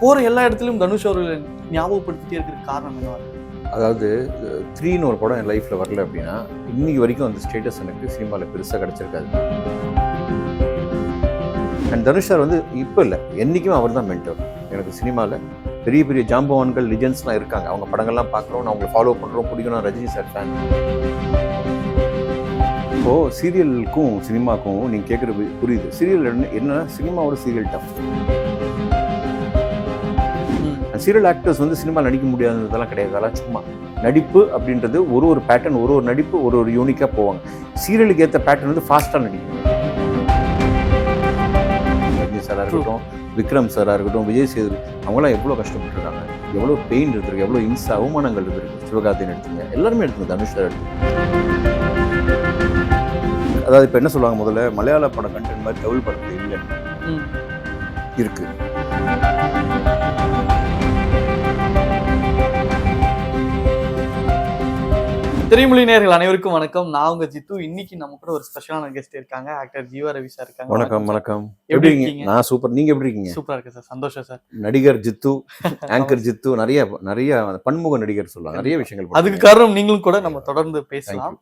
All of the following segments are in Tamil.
போகிற எல்லா இடத்துலையும் தனுஷ் அவர்கள் ஞாபகப்படுத்திட்டே இருக்கிற காரணம் என்னவா அதாவது த்ரீன்னு ஒரு படம் என் லைஃப்பில் வரல அப்படின்னா இன்னைக்கு வரைக்கும் அந்த ஸ்டேட்டஸ் எனக்கு சினிமாவில் பெருசாக கிடச்சிருக்காது. அண்ட் தனுஷ் சார் வந்து இப்போ இல்லை என்றைக்கும் அவர் தான் மென்டர் எனக்கு சினிமாவில் பெரிய பெரிய ஜாம்பவான்கள் லிஜெண்ட்ஸ்லாம் இருக்காங்க. அவங்க படங்கள்லாம் பார்க்குறோம். நான் அவங்களை ஃபாலோ பண்ணுறோம் பிடிக்கும். நான் ரஜினி சார் ஃபேன் இப்போது சீரியலுக்கும் சினிமாக்கும் நீங்கள் கேட்குறது புரியுது. சீரியல் என்ன சினிமாவோட சீரியல் டஃப் சீரியல் ஆக்டர்ஸ் வந்து சினிமா நடிக்க முடியாததெல்லாம் கிடையாது. அதெல்லாம் சும்மா நடிப்பு அப்படின்றது ஒரு ஒரு பேட்டர்ன் ஒரு ஒரு நடிப்பு ஒரு ஒரு யூனிக்காக போவாங்க. சீரியலுக்கு ஏற்ற பேட்டர்ன் வந்து ஃபாஸ்ட்டாக நடிக்கணும் ரஜினி சாராக இருக்கட்டும் விக்ரம் சாராக இருக்கட்டும் விஜய் சேதுபதி அவங்களாம் எவ்வளோ கஷ்டப்பட்டுருக்காங்க. எவ்வளோ பெயின் இருந்திருக்கு எவ்வளோ இன்ச அவமானங்கள் இருந்திருக்கு. சிவகார்த்தியன் எடுத்துங்க. எல்லாருமே எடுத்துங்க தனுஷ் சார் எடுத்துங்க. அதாவது இப்போ என்ன சொல்லுவாங்க முதல்ல? மலையாள படம் கண்டென்ட் மாதிரி தமிழ் படத்தில் இல்லை. ம். திரைமொழி நேயர்கள் அனைவருக்கும் வணக்கம். நான் உங்க ஜித்து. இன்னைக்கு நம்ம கூட ஒரு ஸ்பெஷலான கெஸ்ட் இருக்காங்க. ஆக்டர் ஜீவா ரவி சார் இருக்காங்க. வணக்கம் வணக்கம் எப்படி இருக்கீங்க? நான் சூப்பர் நீங்க எப்படி இருக்கீங்க? சூப்பரா இருக்கு சார் சந்தோஷம் சார் நடிகர் ஜித்து ஆங்கர் ஜித்து நிறைய நிறைய பன்முக நடிகர் சொல்லலாம் நிறைய விஷயங்கள் அதுக்கு காரணம் நீங்களும் கூட நம்ம தொடர்ந்து பேசலாம்.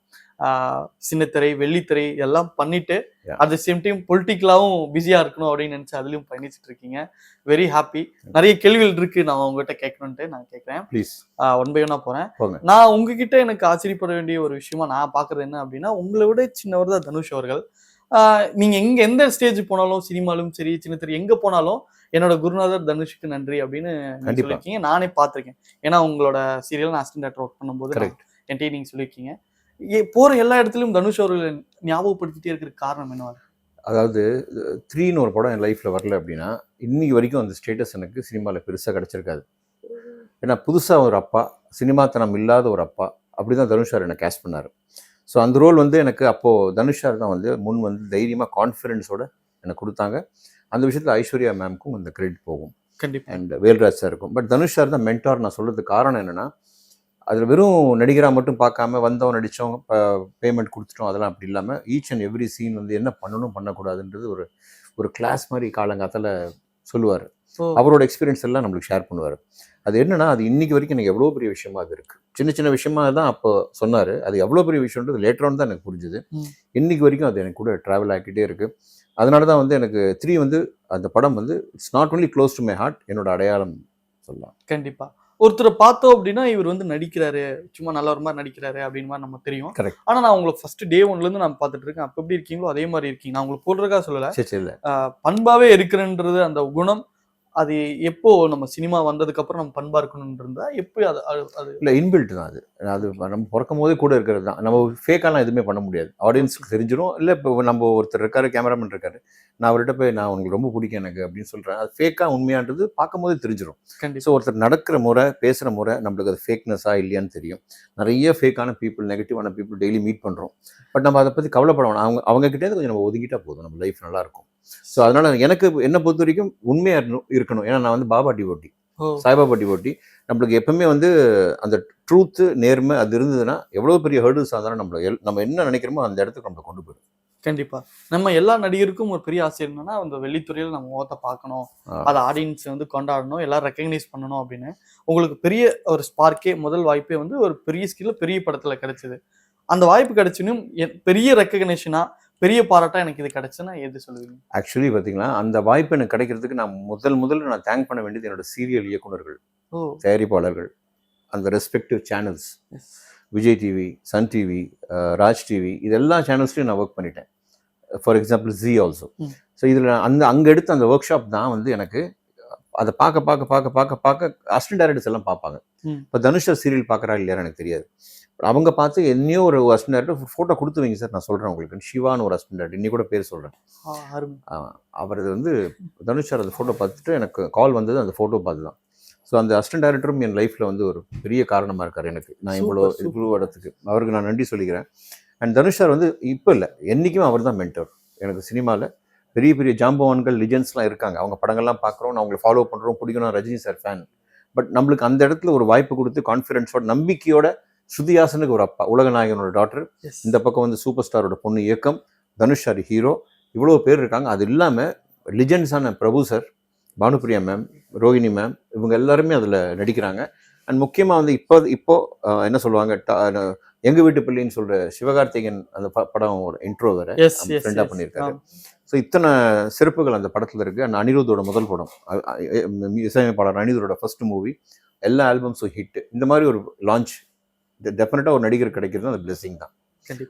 சின்னத்திரை வெள்ளித்திரை எல்லாம் பண்ணிட்டு. அட் த சேம் டைம் பொலிட்டிக்கலாவும் பிஸியா இருக்கணும் அப்படின்னு நினைச்சு அதுலயும் பயணிச்சுட்டு இருக்கீங்க. வெரி ஹாப்பி நிறைய கேள்விகள் இருக்கு. நான் உங்ககிட்ட கேட்கணுன்ட்டு நான் கேட்கறேன். ப்ளீஸ் ஒன் பை ஒன்னா போறேன். நான் உங்ககிட்ட எனக்கு ஆச்சரியப்பட வேண்டிய ஒரு விஷயமா நான் பாக்குறது என்ன அப்படின்னா உங்களை விட சின்னவர் தான் தனுஷ் அவர்கள். ஆஹ் நீங்க எங்க எந்த ஸ்டேஜ் போனாலும் சினிமாலும் சரி சின்ன திரை எங்க போனாலும் என்னோட குருநாதர் தனுஷுக்கு நன்றி அப்படின்னு. சொல்லியிருக்கீங்க. நானே பார்த்திருக்கேன். ஏன்னா உங்களோட சீரியல் நான் அசிஸ்டன்ட் டேரக்டர் ஒர்க் பண்ணும்போது. என்கிட்ட நீங்க சொல்லியிருக்கீங்க. போற எல்லா இடத்துலயும் தனுஷ் அவர்கள் ஞாபகப்படுத்திட்டே இருக்கிற காரணம் என்னவா? அதாவது த்ரீன்னு ஒரு படம் என் லைஃப்பில் வரல அப்படின்னா இன்னைக்கு வரைக்கும் அந்த ஸ்டேட்டஸ் எனக்கு சினிமாவில் பெருசாக கிடச்சிருக்காது. ஏன்னா புதுசாக ஒரு அப்பா சினிமாத்தனம் இல்லாத ஒரு அப்பா அப்படி தான் தனுஷ் சார் என்னை கேஷ் பண்ணார். ஸோ அந்த ரோல் வந்து எனக்கு அப்போது தனுஷ் சார் தான் வந்து முன் வந்து தைரியமாக கான்ஃபிடென்ஸோட எனக்கு கொடுத்தாங்க. அந்த விஷயத்தில் ஐஸ்வர்யா மேம்க்கும் அந்த கிரெடிட் போகும். கண்டிப்பா. அண்ட் வேல்ராஜ் சார் இருக்கும் பட் தனுஷ் சார் தான் மென்டார் நான் சொல்றதுக்கு காரணம் என்னன்னா அதில் வெறும் நடிகராக மட்டும் பார்க்காம வந்தோம் நடித்தோம் பேமெண்ட் கொடுத்துட்டோம். அதெல்லாம் அப்படி இல்லாமல் ஈச் அண்ட் எவ்ரி சீன் வந்து என்ன பண்ணணும் பண்ணக்கூடாதுன்றது ஒரு ஒரு கிளாஸ் மாதிரி காலங்காத்தில் சொல்லுவார். ஓ, அவரோட எக்ஸ்பீரியன்ஸ் எல்லாம் நம்மளுக்கு ஷேர் பண்ணுவார். அது என்னன்னா அது இன்னைக்கு வரைக்கும் எனக்கு எவ்வளோ பெரிய விஷயமா அது இருக்கு. சின்ன சின்ன விஷயமா தான் அப்போ சொன்னார். அது எவ்வளோ பெரிய விஷயம்ன்றது லேட்டர் தான் எனக்கு புரிஞ்சுது. இன்னைக்கு வரைக்கும் அது எனக்கு கூட ட்ராவல் ஆக்கிட்டே இருக்கு. அதனால தான் வந்து எனக்கு த்ரீ வந்து அந்த படம் வந்து it's not only close to my heart என்னோட அடையாளம் சொல்லலாம். கண்டிப்பா. ஒருத்தரை பார்த்தோம் அப்படின்னா இவர் வந்து நடிக்கிறாரு சும்மா நல்ல ஒரு மாதிரி நடிக்கிறாரு அப்படின்னு மாதிரி நம்ம தெரியும். Correct. ஆனா நான் உங்களுக்கு ஃபர்ஸ்ட் டே ஒன்ல இருந்து நான் பார்த்துட்டு இருக்கேன். அப்ப எப்படி இருக்கீங்களோ அதே மாதிரி இருக்கீங்க. நான் உங்களுக்கு போடுறதா சொல்லல. பண்பாவே இருக்கிறன்றது அந்த குணம். அது எப்போ நம்ம சினிமா வந்ததுக்கு அப்புறம் நம்ம பண்பா இருக்கணும்ன்றதா எப்போ அது அது- இல்லை இன்பில்ட் தான் அது. அது நம்ம பிறக்கும் போதே கூட இருக்கிறது தான். நம்ம ஃபேக்காலாம் எதுவுமே பண்ண முடியாது. ஆடியன்ஸ்க்கு தெரிஞ்சிடும் இல்லை இப்போ நம்ம ஒருத்தர் இருக்காரு கேமராமேன் இருக்காரு. நான் அவர்கிட்ட போய் நான் உங்களுக்கு ரொம்ப பிடிக்கும் எனக்கு அப்படின்னு சொல்கிறேன் அது ஃபேக்காக உண்மையான்றது பார்க்கும் போதே தெரிஞ்சிடும் ஸோ ஒருத்தர் நடக்கிற முறை பேசுகிற முறை நம்மளுக்கு அது ஃபேக்னஸா இல்லையான்னு தெரியும். நிறைய ஃபேக்கான பீப்புள் நெகட்டிவான பீப்புள் டெய்லி மீட் பண்ணுறோம் பட் நம்ம அதை பற்றி கவலைப்பட வேணாம். அவங்க அவங்க கிட்டே கொஞ்சம் நம்ம ஒதுங்கிட்டா போதும். நம்ம லைஃப் நல்லா இருக்கும். ஸோ அதனால எனக்கு என்னை பொறுத்த வரைக்கும் உண்மையாக இருக்கணும். இருக்கணும் ஏன்னா நான் வந்து பாபா டிவோட்டி ஓ. சாய்பாபா டிவோட்டி நம்மளுக்கு எப்பவுமே வந்து அந்த ட்ரூத்து நேர்மை அது இருந்ததுன்னா எவ்வளோ பெரிய ஹேர்டில்ஸ் இருந்தாலும் நம்மள எல்- நம்ம என்ன நினைக்கிறோமோ அந்த இடத்துக்கு நம்மளை கொண்டு போயிடும். கண்டிப்பா. நம்ம எல்லா நடிகருக்கும் ஒரு பெரிய ஆசை என்னன்னா அந்த வெளித்துறையில நம்ம முகத்தை பார்க்கணும். அதை ஆடியன்ஸ் வந்து கொண்டாடணும். எல்லாரும் ரெக்கக்னைஸ் பண்ணணும் அப்படின்னு. உங்களுக்கு பெரிய ஒரு ஸ்பார்க்கே முதல் வாய்ப்பே வந்து ஒரு பெரிய ஸ்கில்ல பெரிய படத்துல கிடைச்சது. அந்த வாய்ப்பு கிடைச்சினும் பெரிய ரெக்கக்னேஷனா பெரிய பாராட்டா எனக்கு இது கிடைச்சுன்னா எது சொல்லுவீங்க? ஆக்சுவலி பார்த்தீங்கன்னா அந்த வாய்ப்பு எனக்கு கிடைக்கிறதுக்கு நான் முதல் முதல்ல நான் தேங்க் பண்ண வேண்டியது என்னோட சீரியல் இயக்குனர்கள் ஓ. தயாரிப்பாளர்கள் அந்த respective channels Vijay TV Sun TV Raj TV இது எல்லா சேனல்ஸ்லையும் நான் ஒர்க் பண்ணிட்டேன். For example Zee also. So இதில் அந்த அங்கே எடுத்த அந்த ஒர்க் ஷாப் தான் வந்து எனக்கு அதை பார்க்க பார்க்க பார்க்க பார்க்க பார்க்க அசிஸ்டன்ட் டேரக்டர்ஸ் எல்லாம் பார்ப்பாங்க. இப்போ தனுஷா சீரியல் பார்க்குறா இல்லையான்னு எனக்கு தெரியாது. அவங்க பார்த்து என்னையோ ஒரு டேரக்டர் ஃபோட்டோ கொடுத்து வைங்க சார் நான் சொல்கிறேன் உங்களுக்கு. சிவான்னு ஒரு டேரக்டர் இன்னி கூட பேர் சொல்கிறேன் ஆ, அருமை. அவர் வந்து தனுஷ் சார் அந்த ஃபோட்டோ பார்த்துட்டு எனக்கு கால் வந்தது. அந்த ஃபோட்டோ பார்த்து தான் ஸோ அந்த அசிஸ்டன்ட் டேரக்டரும் என் லைஃப்பில் வந்து ஒரு பெரிய காரணமாக இருக்கார் எனக்கு. நான் இவ்வளோ. இவ்வளோ இடத்துக்கு அவருக்கு நான் நன்றி சொல்லிக்கிறேன். அண்ட் தனுஷ் சார் வந்து இப்போ இல்லை என்றைக்குமே அவர் தான் மென்டர் எனக்கு சினிமாவில் பெரிய பெரிய ஜாம்பவான்கள் லிஜெண்ட்ஸ்லாம் இருக்காங்க. அவங்க படங்கள்லாம் பார்க்குறோம். நான் அவங்களை ஃபாலோ பண்ணுறோம் பிடிக்கும் நான் ரஜினி சார் ஃபேன் பட் நம்மளுக்கு அந்த இடத்துல ஒரு வாய்ப்பு கொடுத்து கான்ஃபிடென்ஸோட நம்பிக்கையோட ஸ்ருதிஹாசனுக்கு ஒரு அப்பா உலகநாயகனோட டாக்டர் இந்த பக்கம் வந்து சூப்பர் ஸ்டாரோட பொண்ணு இயக்கம் தனுஷ் சார் ஹீரோ இவ்வளோ பேர் இருக்காங்க. அது இல்லாமல் லிஜெண்ட்ஸான Prabhu sir Bhanupriya ma'am Rohini ma'am இவங்க எல்லாருமே அதில் நடிக்கிறாங்க. அண்ட் முக்கியமாக வந்து இப்போ இப்போ அஹ், என்ன சொல்லுவாங்க ட- அஹ், எங்க வீட்டு பிள்ளைன்னு சொல்ற சிவகார்த்திகேயன் அந்த படம் ஒரு இன்ட்ரோ வேற. ஃப்ரெண்டாக பண்ணியிருக்காரு. ஸோ இத்தனை சிறப்புகள் அந்த படத்தில் இருக்கு. அண்ட் அனிருத்தோட முதல் படம் இசையமைப்பாளர் அனிருத்தோட ஃபர்ஸ்ட் மூவி எல்லா ஆல்பம்ஸும் ஹிட் இந்த மாதிரி ஒரு லான்ச் டெஃபினட்டாக ஒரு நடிகர் கிடைக்கிறது அந்த பிளெஸிங் தான்.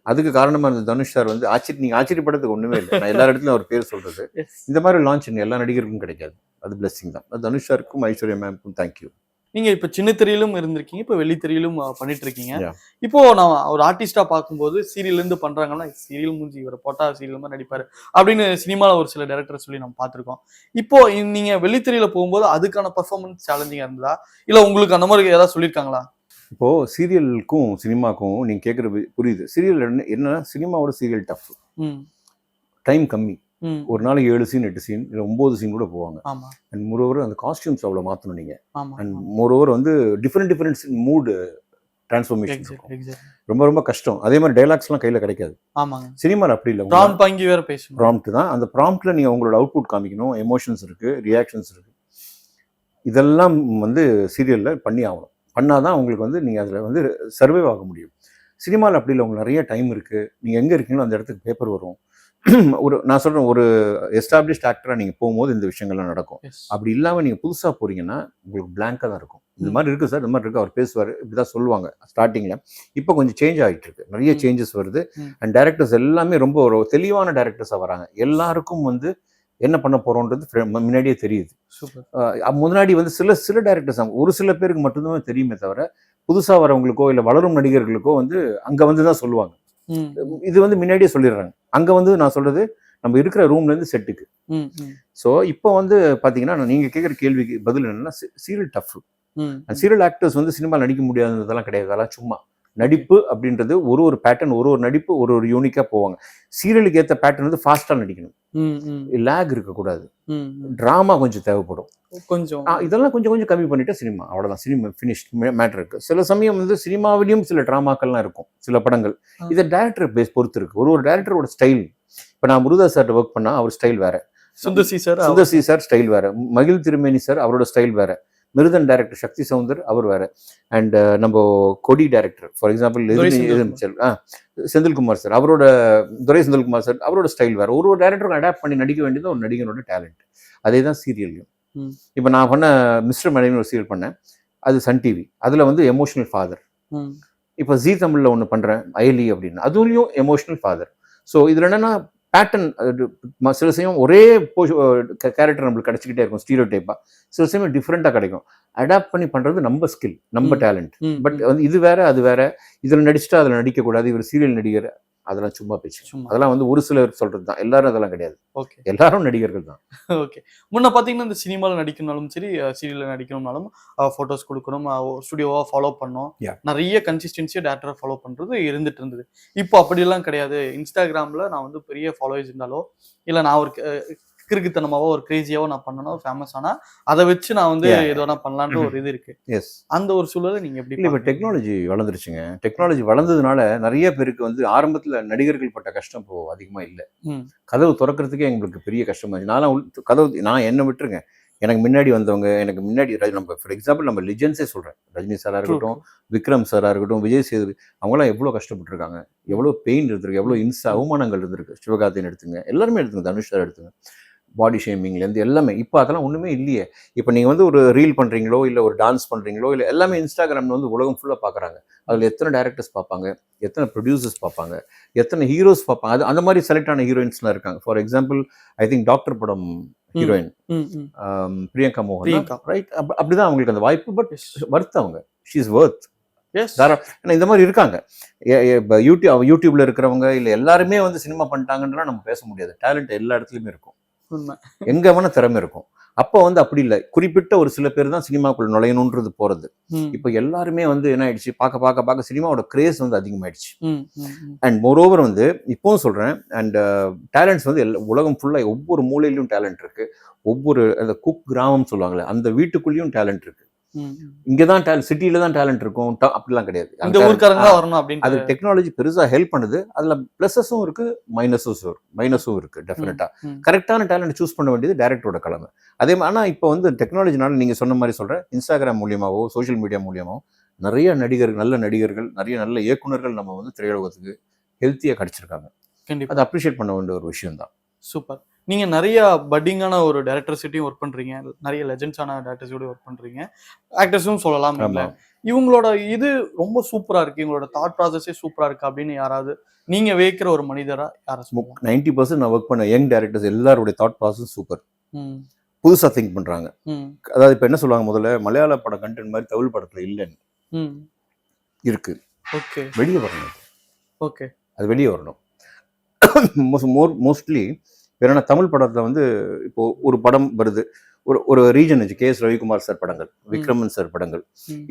அதுக்கு காரணமா இருந்த தனுஷ் சார் வந்து ஆச்சரிய நீங்க ஆச்சரியப்படுறதுக்கு ஒண்ணுமே இல்லை. நான் எல்லா இடத்துலயும் அவர் பேர் சொல்றது. எஸ் இந்த மாதிரி லான்ச் எல்லா நடிகருக்கும் கிடைக்காது. அது பிளெஸிங் தான். அது தனுஷ் சாருக்கும் ஐஸ்வர்யா மேம்க்கும் தேங்க்யூ நீங்க இப்ப சின்ன திரையிலும் இருந்திருக்கீங்க இப்ப வெள்ளி திரையிலும் அஹ், பண்ணிட்டு இருக்கீங்க. இப்போ நான் ஒரு ஆர்டிஸ்டா பார்க்கும்போது சீரியல்ல இருந்து பண்றாங்கன்னா சீரியல் மூஞ்சி இவரை போட்டா சீரியல் மாதிரி நடிப்பாரு அப்படின்னு சினிமால ஒரு சில டேரக்டர் சொல்லி நம்ம பார்த்திருக்கோம். இப்போ நீங்க வெள்ளித்திரையில போகும்போது அதுக்கான பர்ஃபார்மன்ஸ் சேலஞ்சிங்கா இருந்ததா? இல்ல உங்களுக்கு அந்த மாதிரி ஏதாவது சொல்லியிருக்காங்களா இப்போ சீரியலுக்கும் சினிமாக்கும் நீங்க கேட்கறது புரியுது. சீரியல் என்ன என்னன்னா சினிமாவோட சீரியல் டஃப். டைம் கம்மி. ஒரு நாளைக்கு ஏழு சீன் எட்டு சீன் இல்லை ஒன்பது சீன் கூட போவாங்க. அண்ட் மோரோவர் அந்த காஸ்டியூம்ஸ் அவ்வளோ மாற்றணும் நீங்க. ஆமா அண்ட் மோரோவர் வந்து டிஃப்ரெண்ட் டிஃப்ரெண்ட் மூடு டிரான்ஸ்ஃபர்மேஷன் இருக்கும். ரொம்ப ரொம்ப கஷ்டம். அதே மாதிரி டைலாக்ஸ்லாம் கையில் கிடைக்காது. ஆமாங்க. சினிமாவில் அப்படி இல்லை. ப்ரான் பாங்கி வேற பேசணும். ப்ராம்ப்ட் தான். அந்த ப்ராம்ப்ட்ல நீங்க உங்களோட அவுட்புட் காமிக்கணும். எமோஷன்ஸ் இருக்கு ரியாக்ஷன்ஸ் இருக்கு. இதெல்லாம் வந்து சீரியல்ல பண்ணி ஆகணும். பண்ணாதான் உங்களுக்கு வந்து நீங்க அதுல வந்து சர்வைவ் ஆக முடியும். சினிமாவில் அப்படி இல்லை உங்களுக்கு நிறைய டைம் இருக்கு. நீங்க எங்க இருக்கீங்களோ அந்த இடத்துக்கு பேப்பர் வரும். ஒரு நான் சொல்றேன் ஒரு எஸ்டாப்ளிஷ்ட் ஆக்டரா நீங்க போகும்போது இந்த விஷயங்கள்லாம் நடக்கும். அப்படி இல்லாம நீங்க புதுசா போறீங்கன்னா உங்களுக்கு பிளாங்கா தான் இருக்கும். இந்த. மாதிரி இருக்கு சார் இந்த மாதிரி இருக்கு அவர் பேசுவார் இப்படிதான் சொல்லுவாங்க ஸ்டார்டிங்ல இப்போ கொஞ்சம் சேஞ்ச் ஆகிட்டு இருக்கு. நிறைய. சேஞ்சஸ் வருது. அண்ட் டேரக்டர்ஸ் எல்லாமே ரொம்ப ஒரு தெளிவான டேரக்டர்ஸா வராங்க. எல்லாருக்கும் வந்து என்ன பண்ண போறோன்றது fre- முன்னாடியே தெரியுது. முன்னாடி வந்து சில சில டேரக்டர்ஸ் ஒரு சில பேருக்கு மட்டும்தான் தெரியுமே தவிர புதுசா வரவங்களுக்கோ இல்ல வளரும் நடிகர்களுக்கோ வந்து அங்க வந்து தான் சொல்லுவாங்க. இது வந்து முன்னாடியே சொல்லிடுறாங்க. அங்க வந்து நான் சொல்றது நம்ம இருக்கிற ரூம்ல இருந்து செட்டுக்கு ஸோ இப்போ வந்து பாத்தீங்கன்னா நீங்க கேட்குற கேள்விக்கு பதில் என்னன்னா சீரியல் டஃப். சீரியல் ஆக்டர்ஸ் வந்து சினிமா நடிக்க முடியாதுன்றதெல்லாம் கிடையாது. அதெல்லாம் சும்மா. நடிப்பு அப்படின்றது ஒரு ஒரு பேட்டர்ன் ஒரு ஒரு நடிப்பு ஒரு ஒரு யூனிக்கா போவாங்க. சீரியலுக்கு ஏற்ற பேட்டர்ன் வந்து ஃபாஸ்டா நடிக்கணும். லேக் இருக்கக்கூடாது. டிராமா கொஞ்சம் தேவைப்படும். கொஞ்சம். இதெல்லாம் கொஞ்சம் கொஞ்சம் கம்மி பண்ணிட்டா சினிமா அவ்வளவுதான். சினிமா ஃபினிஷ் மேட்டர் இருக்கு. சில சமயம் வந்து சினிமாவிலையும் சில டிராமாக்கள்லாம் இருக்கும். சில படங்கள். இதை டேரக்டர் பேஸ் பொறுத்து இருக்கு. ஒரு ஒரு டேரக்டரோட ஸ்டைல் இப்போ நான் முருகா சார்ட்ட ஒர்க் பண்ணா அவர் ஸ்டைல் வேற. Sundar C sir Sundar C sir style வேற. மகிழ் திருமேனி சார் அவரோட ஸ்டைல் வேற. மிருதன் டைரக்டர் சக்தி சவுந்தர் அவர் வேற. அண்ட் நம்ம Kodi director for example Durai Senthilkumar. Senthilkumar sir அவரோட துரை செந்தில்குமார் சார் அவரோட ஸ்டைல் வேற. ஒரு ஒரு டேரக்டரும் அடாப்ட் பண்ணி நடிக்க வேண்டியது ஒரு நடிகனோட டேலண்ட் அதே தான் சீரியல்லையும். இப்போ நான் பண்ண மிஸ்டர் மனைவி ஒரு சீரியல் பண்ணேன். அது சன் டிவி அதில் வந்து எமோஷனல் ஃபாதர் இப்போ ஜி தமிழில் ஒன்று பண்ணுறேன் அயலி அப்படின்னு. அதுலேயும் எமோஷனல் ஃபாதர் ஸோ இதில் என்னன்னா பேட்டர்ன் சில சமயம் ஒரே கேரக்டர் நம்மளுக்கு கிடைச்சிக்கிட்டே இருக்கும் ஸ்டீரியோ டைப்பாக சில சமயம் டிஃப்ரெண்ட்டாக கிடைக்கும். அடாப்ட் பண்ணி பண்ணுறது நம்ம ஸ்கில் நம்ம. Talent but. வந்து இது வேற அது வேற. இதில் நடிச்சுட்டா அதில் நடிக்கக்கூடாது. இவர் சீரியல் நடிகர். அதெல்லாம் சும்மா பேச்சு சும்மா அதெல்லாம் வந்து ஒரு சிலர் சொல்றது தான் எல்லாரும் அதெல்லாம் கிடையாது. ஓகே. எல்லாரும் நடிகர்கள் தான் ஓகே. முன்ன பார்த்தீங்கன்னா இந்த சினிமாவில் நடிக்கணும்னாலும் சரி சீரியலில் நடிக்கணும்னாலும் ஃபோட்டோஸ் கொடுக்கணும் ஸ்டுடியோவாக ஃபாலோ பண்ணோம். நிறைய கன்சிஸ்டன்சியாக டேரக்டராக ஃபாலோ பண்ணுறது இருந்துட்டு இருந்தது. இப்போ அப்படியெல்லாம் கிடையாது. இன்ஸ்டாகிராமில் நான் வந்து பெரிய ஃபாலோவர்ஸ் இருந்தாலோ இல்லை நான் ஒரு கிறுக்குத்தனமாவோ ஒரு கிரேசியாவோ நான் பண்ணணும் ஃபேமஸ் ஆனால் அதை வச்சு நான் வந்து. எது வேணா பண்ணலான்ற ஒரு இது இருக்கு. எஸ் அந்த ஒரு சூழலை நீங்கள் எப்படி இப்போ? டெக்னாலஜி வளர்ந்துருச்சுங்க. டெக்னாலஜி வளர்ந்ததுனால நிறைய பேருக்கு வந்து ஆரம்பத்தில் நடிகர்கள் பட்ட கஷ்டம் இப்போ அதிகமாக இல்லை. கதவு திறக்கிறதுக்கே எங்களுக்கு பெரிய கஷ்டமா உள்- கதவு நான் என்ன விட்டுருங்க. எனக்கு முன்னாடி வந்தவங்க எனக்கு முன்னாடி நம்ம ஃபார் எக்ஸாம்பிள் நம்ம லிஜென்ஸே சொல்கிறேன் ரஜினி சாராக இருக்கட்டும் விக்ரம் சாராக இருக்கட்டும் விஜய் சேது அவங்களாம் எவ்வளோ கஷ்டப்பட்டிருக்காங்க. எவ்வளோ பெயின் இருந்திருக்கு எவ்வளோ இன்ச அவமானங்கள் இருந்திருக்கு. சிவகார்த்தியன் எடுத்துங்க எல்லாருமே எடுத்துங்க தனுஷ் சார் எடுத்துங்க. பாடி ஷேமிங்லேருந்து எல்லாமே. இப்போ அதெல்லாம் ஒன்றுமே இல்லையே. இப்போ நீங்கள் வந்து ஒரு ரீல் பண்ணுறீங்களோ இல்லை ஒரு டான்ஸ் பண்ணுறீங்களோ இல்லை எல்லாமே இன்ஸ்டாகிராமில் வந்து உலகம் ஃபுல்லாக பார்க்குறாங்க அதில் எத்தனை டேரக்டர்ஸ் பார்ப்பாங்க எத்தனை ப்ரொடியூசர்ஸ் பார்ப்பாங்க எத்தனை ஹீரோஸ் பார்ப்பாங்க அது அந்த மாதிரி செலக்ட் ஆன ஹீரோயின்ஸ்லாம் இருக்காங்க. For example I think Doctor படம் ஹீரோயின் பிரியங்கா மோகன். ரைட் அப்படிதான் அவங்களுக்கு அந்த வாய்ப்பு பட் வர்த் அவங்க. ஷீ இஸ் வர்த் ஏன்னா இந்த மாதிரி இருக்காங்க. யூடியூப் யூடியூப்ல இருக்கிறவங்க இல்லை எல்லாருமே வந்து சினிமா பண்ணிட்டாங்கன்றலாம் நம்ம பேச முடியாது. டேலண்ட் எல்லா இடத்துலையுமே இருக்கும். எங்க வேணா திறமை இருக்கும். அப்போ வந்து அப்படி இல்லை. குறிப்பிட்ட ஒரு சில பேர் தான் சினிமாக்குள்ள நுழையணுன்றது போறது. இப்போ எல்லாருமே வந்து என்ன ஆயிடுச்சு? பார்க்க பார்க்க பார்க்க சினிமாவோட கிரேஸ் வந்து அதிகமாயிடுச்சு. அண்ட் மோரோவர் வந்து இப்போவும் சொல்றேன் அண்ட் டேலண்ட்ஸ் வந்து எல்லா உலகம் ஃபுல்லா ஒவ்வொரு மூலையிலும் டேலண்ட் இருக்கு. ஒவ்வொரு அந்த குக் கிராமம் சொல்லுவாங்களே அந்த வீட்டுக்குள்ளேயும் டேலண்ட் இருக்கு. ம். இங்கே தான் டேலண்ட் சிட்டியில தான் டேலண்ட் இருக்கும். அப்படிலாம் கிடையாது. இந்த அந்த ஊர்க்காரங்க வரணும் அது அப்படின்னு டெக்னாலஜி பெருசா ஹெல்ப் பண்ணுது. அதுல பிளஸஸும் இருக்கு மைனஸும் மைனஸும் இருக்கு டெஃபினட்டா. கரெக்டான டேலண்ட் சூஸ் பண்ண வேண்டியது டேரக்டரோட கடமை. அதே ஆனால் இப்போ வந்து டெக்னாலஜினால நீங்க சொன்ன மாதிரி சொல்றேன் இன்ஸ்டாகிராம் மூலியமாவோ சோஷியல் மீடியா மூலியமாவோ நிறைய நடிகர்கள் நல்ல நடிகர்கள் நிறைய நல்ல இயக்குனர்கள் நம்ம வந்து திரையுலகத்துக்கு ஹெல்த்தியா கிடைச்சிருக்காங்க. அதை அப்ரிஷியேட் பண்ண வேண்டிய ஒரு விஷயம் தான் சூப்பர். நீங்க நிறைய பட்டிங்கான ஒரு டேரக்டர்ஸிட்டையும் ஒர்க் பண்றீங்க. நிறைய லெஜெண்ட்ஸான டேரக்டர்ஸோடய ஒர்க் பண்றீங்க. ஆக்டர்ஸும் சொல்லலாம் இவங்களோட இது ரொம்ப சூப்பரா இருக்கு. இவங்களோட தாட் ப்ராசஸே சூப்பரா இருக்கு அப்படின்னு யாராவது நீங்க வைக்கிற ஒரு மனிதரா யார சொல்லுவாங்க? நைன்டி பர்சன்ட் நான் ஒர்க் பண்ண யங் டேரக்டர்ஸ் எல்லாருடைய தாட் ப்ராசஸ் சூப்பர் ம். புதுசா திங்க் பண்றாங்க. ம். அதாவது இப்போ என்ன சொல்லுவாங்க முதல்ல? மலையாள பட கண்டென்ட் மாதிரி தமிழ் படத்துல இல்லைன்னு. ம். இருக்கு. ஓகே. வெளியே வரணும். ஓகே. அது வெளியே வரணும். மோஸ்ட்லி வேற தமிழ் படத்துல வந்து இப்போ ஒரு படம் வருது. ஒரு ஒரு ரீஜன் வச்சு கே எஸ் ரவிக்குமார் சார் படங்கள் விக்ரமன் சார் படங்கள்.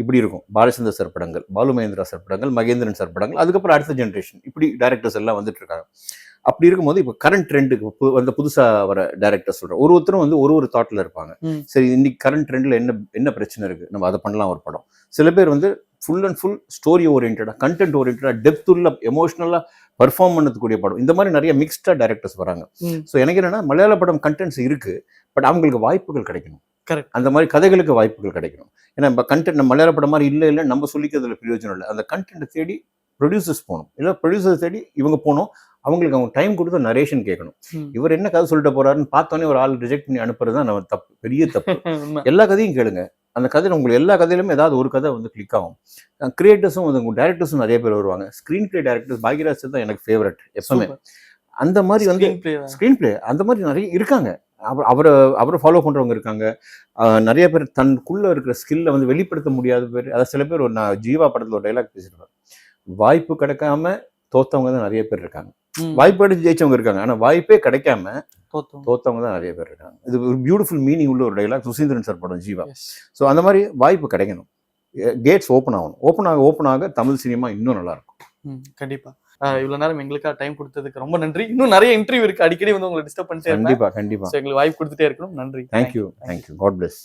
இப்படி இருக்கும். பாலச்சந்தர் சார் படங்கள் பாலு மகேந்திரா சார் படங்கள் மகேந்திரன் சார் படங்கள் அதுக்கப்புறம் அடுத்த ஜென்ரேஷன் இப்படி டேரக்டர்ஸ் எல்லாம் வந்துட்டு இருக்காங்க. அப்படி இருக்கும்போது இப்போ கரண்ட் ட்ரெண்டுக்கு வந்து புதுசா வர டேரக்டர் சொல்றேன். ஒரு ஒருத்தரும் வந்து ஒரு ஒரு தாட்ல இருப்பாங்க. சரி இன்னைக்கு கரண்ட் ட்ரெண்ட்ல என்ன என்ன பிரச்சனை இருக்கு? நம்ம அதை பண்ணலாம் ஒரு படம். சில பேர் வந்து ஃபுல் அண்ட் ஃபுல் ஸ்டோரி ஓரியன்டா கண்டென்ட் ஓரியன்டா டெப்த் உள்ள எமோஷனலா பர்ஃபார்ம் பண்ணக்கூடிய படம். இந்த மாதிரி நிறைய மிக்ஸ்டா டேரக்டர்ஸ் வராங்க. ஸோ எனக்கு என்னன்னா மலையாள படம் கண்டென்ட்ஸ் இருக்கு பட் அவங்களுக்கு வாய்ப்புகள் கிடைக்கணும். Correct. அந்த மாதிரி கதைகளுக்கு வாய்ப்புகள் கிடைக்கணும். ஏன்னா இப்போ கண்டென்ட் நம்ம மலையாள படம் மாதிரி இல்லை இல்லை நம்ம சொல்லிக்கிறதுல பிரயோஜனம் இல்லை. அந்த கண்டென்ட்டை தேடி ப்ரொடியூசர்ஸ் போகணும். இல்லை ப்ரொடியூசர்ஸ் தேடி இவங்க போகணும். அவங்களுக்கு அவங்க டைம் கொடுத்து நரேஷன் கேட்கணும். இவர் என்ன கதை சொல்லிட்டு போறாருன்னு பார்த்தோன்னே ஒரு ஆள் ரிஜெக்ட் பண்ணி அனுப்புறது தான் நம்ம தப்பு. பெரிய தப்பு. எல்லா கதையும் கேளுங்க. அந்த கதையில் உங்களுக்கு எல்லா கதையிலுமே ஏதாவது ஒரு கதை வந்து கிளிக் ஆகும் கிரியேட்டர்ஸும் வந்து டேரக்டர்ஸும் நிறைய பேர் வருவாங்க ஸ்க்ரீன் பிளே டேரக்டர்ஸ் பாக்யராஜ் தான் எனக்கு ஃபேவரட் எப்பவுமே. அந்த மாதிரி வந்து. ஸ்க்ரீன் பிளே அந்த மாதிரி நிறைய இருக்காங்க அவர் அவரை அவரை ஃபாலோ பண்றவங்க இருக்காங்க நிறைய பேர் தனக்குள்ள இருக்கிற ஸ்கில்ல வந்து வெளிப்படுத்த முடியாத பேர் அதாவது சில பேர் ஒரு நான் ஜீவா படத்துல ஒரு டைலாக் பேசியிருப்பேன் வாய்ப்பு கிடைக்காம தோத்தவங்க தான் நிறைய பேர் இருக்காங்க. வாய்ப்பு கிடைச்சு ஜெயிச்சவங்க இருக்காங்க. ஆனா வாய்ப்பே கிடைக்காம. தோத்தவங்க. தான் நிறைய பேர் இருக்காங்க. இது ஒரு பியூட்டிஃபுல் மீனிங் உள்ள ஒரு டைலாக் சுசீந்திரன் சார் படம் ஜீவா. ஸோ அந்த மாதிரி வாய்ப்பு கிடைக்கணும். கேட்ஸ் ஓப்பன் ஆகணும். ஓப்பன் ஆக ஓப்பன் ஆக தமிழ் சினிமா இன்னும் நல்லா இருக்கும். கண்டிப்பா. இவ்வளவு நேரம் எங்களுக்காக டைம் கொடுத்ததுக்கு ரொம்ப நன்றி. இன்னும் நிறைய இன்டர்வியூ இருக்கு. அடிக்கடி வந்து உங்களை டிஸ்டர்ப் பண்ணிட்டே கண்டிப்பா கண்டிப்பா. எங்களுக்கு வாய்ப்பு கொடுத்துட்டே இருக்கணும். நன்றி. Thank you thank you God plus